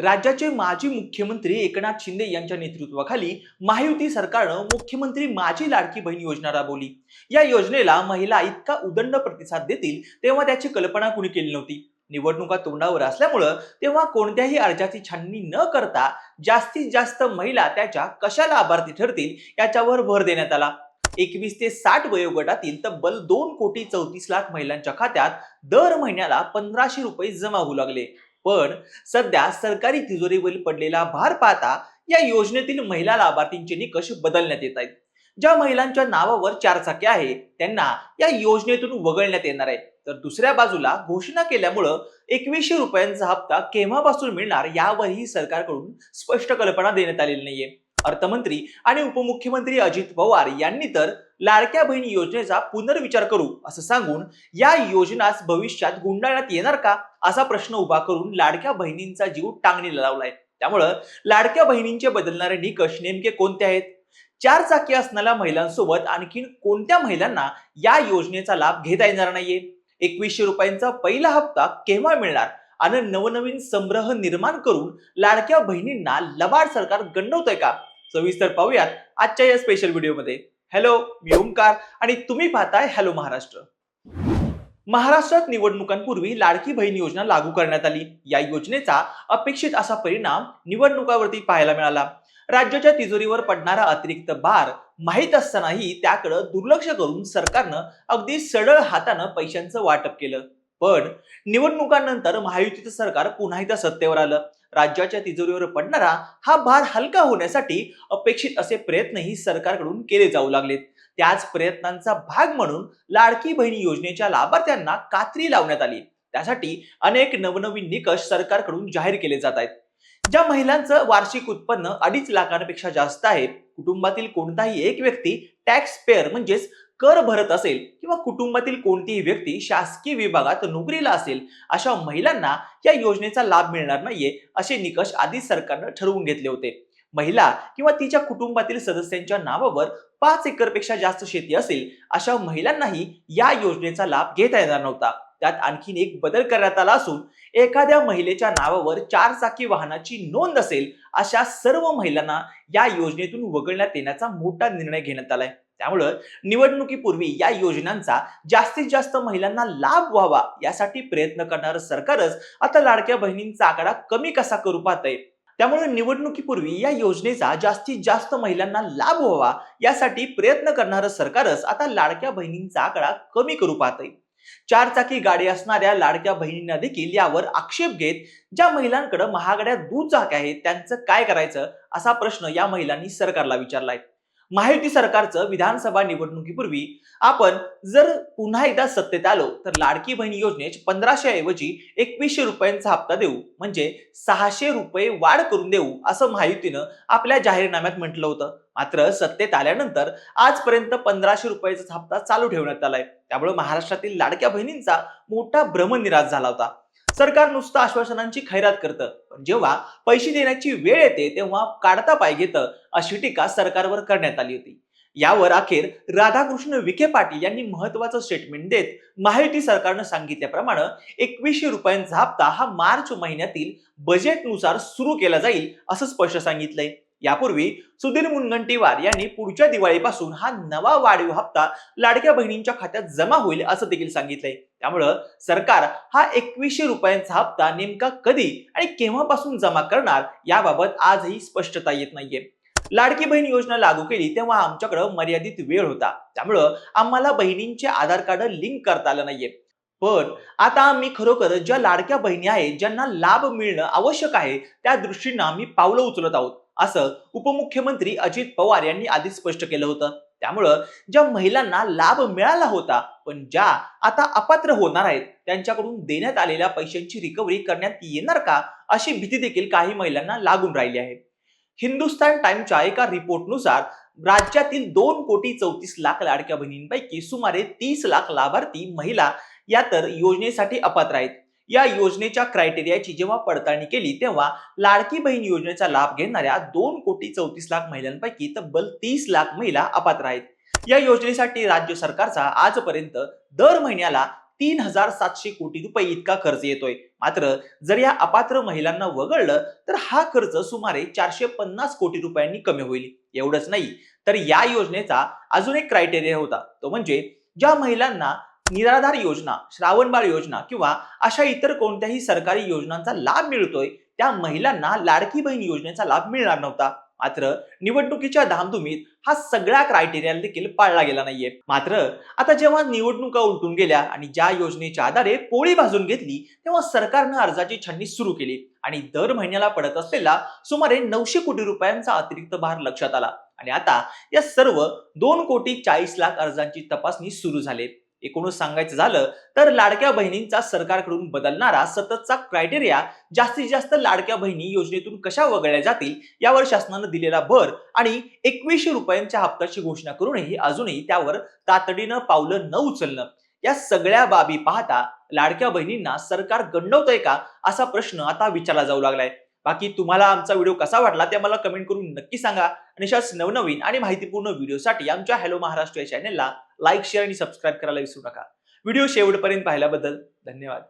राज्याचे माजी मुख्यमंत्री एकनाथ शिंदे यांच्या नेतृत्वाखाली महायुती सरकारनं मुख्यमंत्री माझी लाडकी बहीण योजना राबवली. या योजनेला महिला इतका उदंड प्रतिसाद देतील तेव्हा त्याची कल्पना कुणी केली नव्हती. निवडणुका तोंडावर असल्यामुळं तेव्हा कोणत्याही अर्जाची छाननी न करता जास्तीत जास्त महिला त्याच्या कशा लाभार्थी ठरतील याच्यावर भर देण्यात आला. एकवीस ते साठ वयोगटातील तब्बल दोन कोटी चौतीस लाख महिलांच्या खात्यात दर महिन्याला पंधराशे रुपये जमा होऊ लागले. पण सध्या सरकारी तिजोरीवरील पडलेला भार पाहता या योजनेतील महिला लाभार्थींचे निकष बदलण्यात येत आहेत? ज्या महिलांच्या नावावर चार चाके आहे त्यांना या योजनेतून वगळण्यात येणार आहे. तर दुसऱ्या बाजूला घोषणा केल्यामुळं एकवीसशे रुपयांचा हप्ता केव्हापासून मिळणार यावरही सरकारकडून स्पष्ट कल्पना देण्यात आलेली नाहीये. अर्थमंत्री आणि उपमुख्यमंत्री अजित पवार यांनी तर लाडक्या बहीण योजनेचा पुनर्विचार करू असं सांगून या योजनास भविष्यात गुंडाळण्यात येणार का असा प्रश्न उभा करून लाडक्या बहिणींचा जीव टांगणीला लावलाय. त्यामुळं लाडक्या बहिणींचे बदलणारे निकष नेमके कोणते आहेत? चार चाकी असणाऱ्या महिलांसोबत आणखीन कोणत्या महिलांना या योजनेचा लाभ घेता येणार नाहीये? एकवीसशे रुपयांचा पहिला हप्ता केव्हा मिळणार? आणि नवनवीन संग्रह निर्माण करून लाडक्या बहिणींना लबाड सरकार गंडवतंय का? सविस्तर पाहूयात आजच्या या स्पेशल व्हिडिओमध्ये हॅलो मी ओमकार आणि तुम्ही पाहताय हॅलो महाराष्ट्र. महाराष्ट्रात निवडणुकांपूर्वी लाडकी बहीण योजना लागू करण्यात आली. या योजनेचा अपेक्षित असा परिणाम निवडणुकावरती पाहायला मिळाला. राज्याच्या तिजोरीवर पडणारा अतिरिक्त भार माहीत असतानाही त्याकडे दुर्लक्ष करून सरकारनं अगदी सरळ हातानं पैशांचं वाटप केलं. पण निवडणुकांनंतर महायुतीचं सरकार पुन्हा एकदा सत्तेवर आलं. राज्याच्या तिजोरीवर पडणारा हा भार हलका होण्यासाठी अपेक्षित असे प्रयत्नही सरकारकडून केले जाऊ लागलेत. त्याच प्रयत्नांचा भाग म्हणून लाडकी बहिणी योजनेच्या लाभार्थ्यांना कात्री लावण्यात आली. त्यासाठी अनेक नवनवीन निकष सरकारकडून जाहीर केले जात आहेत. ज्या महिलांचं वार्षिक उत्पन्न अडीच लाखांपेक्षा जास्त आहे कुटुंबातील कोणताही एक व्यक्ती टॅक्स पेअर म्हणजेच कर भरत असेल किंवा कुटुंबातील कोणतीही व्यक्ती शासकीय विभागात नोकरीला असेल अशा महिलांना या योजनेचा लाभ मिळणार नाहीये असे निकष आधी सरकारनं ठरवून घेतले होते. महिला किंवा तिच्या कुटुंबातील सदस्यांच्या नावावर पाच एकरपेक्षा जास्त शेती असेल अशा महिलांनाही या योजनेचा लाभ घेता येणार नव्हता. त्यात आणखीन एक बदल करण्यात आला असून एखाद्या महिलेच्या नावावर चार चाकी वाहनाची नोंद असेल अशा सर्व महिलांना या योजनेतून वगळण्यात येण्याचा मोठा निर्णय घेण्यात आलाय. त्यामुळं निवडणुकीपूर्वी या योजनांचा जास्तीत जास्त महिलांना लाभ व्हावा यासाठी प्रयत्न करणारं सरकारच आता लाडक्या बहिणींचा आकडा कमी कसा करू पाहतंय. त्यामुळे निवडणुकीपूर्वी या योजनेचा जास्तीत जास्त महिलांना लाभ व्हावा यासाठी प्रयत्न करणारं सरकारच आता लाडक्या बहिणींचा आकडा कमी करू पाहतंय. चार चाकी गाडी असणाऱ्या लाडक्या बहिणींना देखील यावर आक्षेप घेत ज्या महिलांकडे महागड्या दुचाक्या आहेत त्यांचं काय करायचं असा प्रश्न या महिलांनी सरकारला विचारलाय. महायुती सरकारचं विधानसभा निवडणुकीपूर्वी आपण जर पुन्हा एकदा सत्तेत आलो तर लाडकी बहीण योजनेत पंधराशे ऐवजी एकवीसशे रुपयांचा हप्ता देऊ म्हणजे सहाशे रुपये वाढ करून देऊ असं महायुतीनं आपल्या जाहीरनाम्यात म्हटलं होतं. मात्र सत्तेत आल्यानंतर आजपर्यंत पंधराशे रुपयाचा हप्ता चालू ठेवण्यात आलाय. त्यामुळे महाराष्ट्रातील लाडक्या बहिणींचा मोठा भ्रमनिराश झाला होता. सरकार नुसतं आश्वासनांची खैरात करतं. पण जेव्हा पैसे देण्याची वेळ येते तेव्हा काढता पाय घेतं अशी टीका सरकारवर करण्यात आली होती. यावर अखेर राधाकृष्ण विखे पाटील यांनी महत्वाचं स्टेटमेंट देत माहिती सरकारनं सांगितल्याप्रमाणे एकवीसशे रुपयांचा हप्ता हा मार्च महिन्यातील बजेटनुसार सुरू केला जाईल असं स्पष्ट सांगितलंय. यापूर्वी सुधीर मुनगंटीवार यांनी पुढच्या दिवाळीपासून हा नवा वाढीव हप्ता लाडक्या बहिणींच्या खात्यात जमा होईल असं देखील सांगितलंय. त्यामुळं सरकार हा एकवीसशे रुपयांचा हप्ता नेमका कधी आणि केव्हापासून जमा करणार याबाबत आजही स्पष्टता येत नाहीये. लाडकी बहीण योजना लागू केली तेव्हा आमच्याकडे मर्यादित वेळ होता. त्यामुळं आम्हाला बहिणींचे आधार कार्ड लिंक करता आलं नाहीये. पण आता आम्ही खरोखर ज्या लाडक्या बहिणी आहेत ज्यांना लाभ मिळणं आवश्यक आहे त्या दृष्टीनं आम्ही पावलं उचलत आहोत. असं उपमुख्यमंत्री अजित पवार यांनी आधी स्पष्ट केलं होतं. त्यामुळं ज्या महिलांना लाभ मिळाला होता पण ज्या आता अपात्र होणार आहेत त्यांच्याकडून देण्यात आलेल्या पैशांची रिकव्हरी करण्यात येणार का अशी भीती देखील काही महिलांना लागून राहिली आहे. हिंदुस्तान टाइमच्या एका रिपोर्टनुसार राज्यातील दोन कोटी चौतीस लाख लाडक्या बहिणींपैकी सुमारे तीस लाख लाभार्थी महिला या तर योजनेसाठी अपात्र आहेत. या योजनेच्या क्रायटेरियाची जेव्हा पडताळणी केली तेव्हा लाडकी बहीण योजनेचा लाभ घेणाऱ्या दोन कोटी चौतीस लाख महिलांपैकी तब्बल तीस लाख महिला अपात्र आहेत. या योजनेसाठी राज्य सरकारचा आजपर्यंत दर महिन्याला तीन हजार सातशे कोटी रुपये इतका खर्च येतोय. मात्र जर या अपात्र महिलांना वगळलं तर हा खर्च सुमारे चारशे पन्नास कोटी रुपयांनी कमी होईल. एवढंच नाही तर या योजनेचा अजून एक क्रायटेरिया होता. तो म्हणजे ज्या महिलांना निराधार योजना श्रावणबाळ योजना किंवा अशा इतर कोणत्याही सरकारी योजनांचा लाभ मिळतोय त्या महिलांना लाडकी बहीण योजनेचा लाभ मिळणार नव्हता. मात्र निवडणुकीच्या धामधुमीत हा सगळा क्रायटेरिया देखील पाळला गेला नाहीये. मात्र आता जेव्हा निवडणुका उलटून गेल्या आणि ज्या योजनेच्या आधारे पोळी भाजून घेतली तेव्हा सरकारनं अर्जाची छाननी सुरू केली आणि दर महिन्याला पडत असलेला सुमारे नऊशे कोटी रुपयांचा अतिरिक्त भार लक्षात आला. आणि आता या सर्व दोन कोटी चाळीस लाख अर्जांची तपासणी सुरू झाली. एकूणच सांगायचं झालं तर लाडक्या बहिणींचा सरकारकडून बदलणारा सततचा क्रायटेरिया जास्तीत जास्त लाडक्या बहिणी योजनेतून कशा वगळल्या जातील यावर शासनानं दिलेला भर आणि एकवीसशे रुपयांच्या हप्त्याची घोषणा करूनही अजूनही त्यावर तातडीनं पावलं न उचलणं. या सगळ्या बाबी पाहता लाडक्या बहिणींना सरकार गंडवतंय का असा प्रश्न आता विचारला जाऊ लागलाय. बाकी तुम्हाला आमचा व्हिडिओ कसा वाटला ते मला कमेंट करून नक्की सांगा. आणि अशाच नवनवीन आणि माहितीपूर्ण व्हिडिओसाठी आमच्या हॅलो महाराष्ट्र या चॅनेलला लाईक शेअर आणि सबस्क्राईब करायला विसरू नका. व्हिडिओ शेवटपर्यंत पाहिल्याबद्दल धन्यवाद.